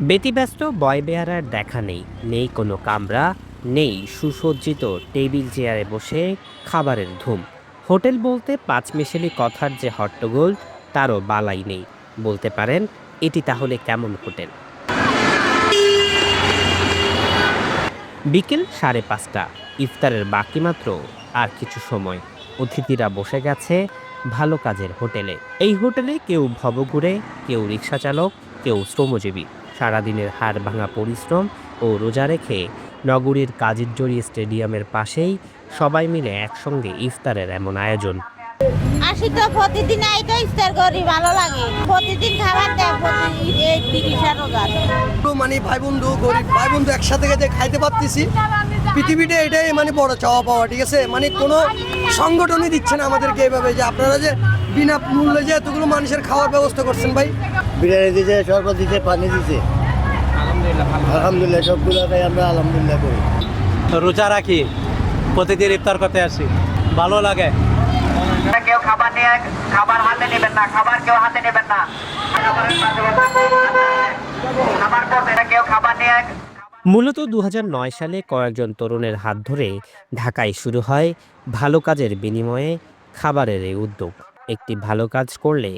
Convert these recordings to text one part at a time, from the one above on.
ব্যতিব্যস্ত বয় বেয়ারার দেখা নেই নেই কোনো কামরা, নেই সুসজ্জিত টেবিল চেয়ারে বসে খাবারের ধুম। হোটেল বলতে পাঁচ মিশেলি কথার যে হট্টগোল, তারও বালাই নেই। বলতে পারেন, এটি তাহলে কেমন হোটেল? বিকেল সাড়ে পাঁচটা, ইফতারের বাকি মাত্র আর কিছু সময়। অতিথিরা বসে গেছে ভালো কাজের হোটেলে। এই হোটেলে কেউ ভবঘুরে, কেউ রিক্সা চালক কেউ শ্রমজীবী। সারাদিনের হাড় ভাঙা পরিশ্রম ও রোজা রেখে নগরীর কাজিরজড়ি স্টেডিয়ামের পাশেই সবাই মিলে একসঙ্গে ইফতারের এমন আয়োজন। আসি তো প্রতিদিন এই তো ইফতার করি ভালো লাগে। প্রতিদিন খাবার দেয় প্রতিদিন এই তিরিশা রোজার তো মানে ভাই বন্ধু গরিব ভাই বন্ধু একসাথে গেছে খাইতে পারতেছি। পৃথিবীতে এটাই মানে বড় চাওয়া পাওয়া ঠিক আছে? মানে কোনো সংগঠনই দিচ্ছে না আমাদেরকে এইভাবে যে আপনারা যে বিনা মূল্যে যে এতগুলো মানুষের খাওয়ার ব্যবস্থা করছেন ভাই। বিরিয়ানি দিছে শরবত দিছে পানি দিছে। আলহামদুলিল্লাহ সবগুলো খাই আমরা আলহামদুলিল্লাহ করি। রোজা রাখি প্রতিদিন ইফতার করতে আসি। ভালো লাগে। খাবার হাতে নেবেন না, খাবার কেউ হাতে নেবেন না। খাবার করবে কেউ খাবার নিয়ে মূলত দু হাজার নয় সালে কয়েকজন তরুণের হাত ধরে ঢাকায় শুরু হয় ভালো কাজের বিনিময়ে খাবারের এই উদ্যোগ। একটি ভালো কাজ করলে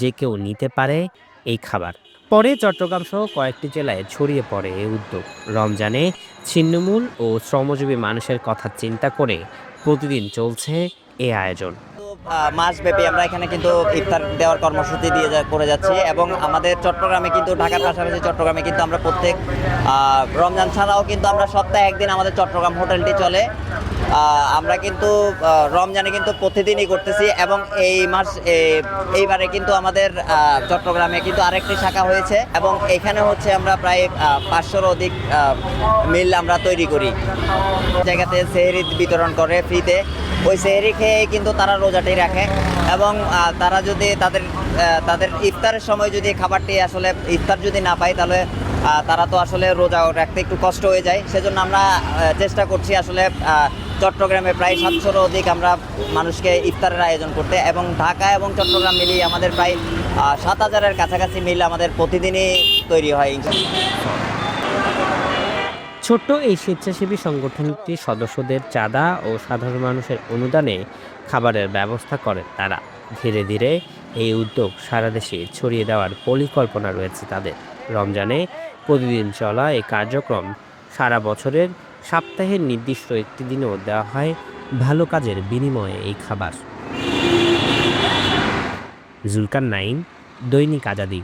যে কেউ নিতে পারে এই খাবার। পরে চট্টগ্রাম সহ কয়েকটি জেলায় ছড়িয়ে পড়ে এই উদ্যোগ। রমজানে ছিন্নমূল ও শ্রমজীবী মানুষের কথা চিন্তা করে প্রতিদিন চলছে এ আয়োজন। মাস ব্যাপী আমরা এখানে কিন্তু ইফতার দেওয়ার কর্মসূচি দিয়ে করে যাচ্ছি এবং আমাদের চট্টগ্রামে কিন্তু ঢাকার পাশাপাশি চট্টগ্রামে কিন্তু আমরা প্রত্যেক রমজান ছাড়াও কিন্তু আমরা সপ্তাহে একদিন আমাদের চট্টগ্রাম হোটেলটি চলে। আমরা কিন্তু রমজানে কিন্তু প্রতিদিনই করতেছি এবং এই মাস এইবারে কিন্তু আমাদের চট্টগ্রামে কিন্তু আরেকটি শাখা হয়েছে এবং এখানে হচ্ছে আমরা প্রায় পাঁচশোর অধিক মিল আমরা তৈরি করি। জায়গাতে সেহরি বিতরণ করে ফ্রিতে। ওই সেহরি খেয়ে কিন্তু তারা রোজাটি রাখে এবং তারা যদি তাদের তাদের ইফতারের সময় যদি খাবারটি আসলে ইফতার যদি না পায়, তাহলে তারা তো আসলে রোজা রাখতে একটু কষ্ট হয়ে যায়। সেজন্য আমরা চেষ্টা করছি আসলে চট্টগ্রামে প্রায় সাতশোর অধিক আমরা মানুষকে ইফতারের আয়োজন করতে এবং ঢাকা এবং চট্টগ্রাম মিলিয়ে আমাদের প্রায় সাত হাজারের কাছাকাছি মিল আমাদের প্রতিদিনই তৈরি হয় ছোট্ট এই স্বেচ্ছাসেবী সংগঠনটি সদস্যদের চাঁদা ও সাধারণ মানুষের অনুদানে খাবারের ব্যবস্থা করেন তারা ধীরে ধীরে এই উদ্যোগ সারা দেশে ছড়িয়ে দেওয়ার পরিকল্পনা রয়েছে তাদের। রমজানে প্রতিদিন চলা এই কার্যক্রম সারা বছরের সপ্তাহের নির্দিষ্ট একটি দিনেও দেওয়া হয় ভালো কাজের বিনিময়ে এই খাবার। জুলকার নাইন, দৈনিক আজাদি।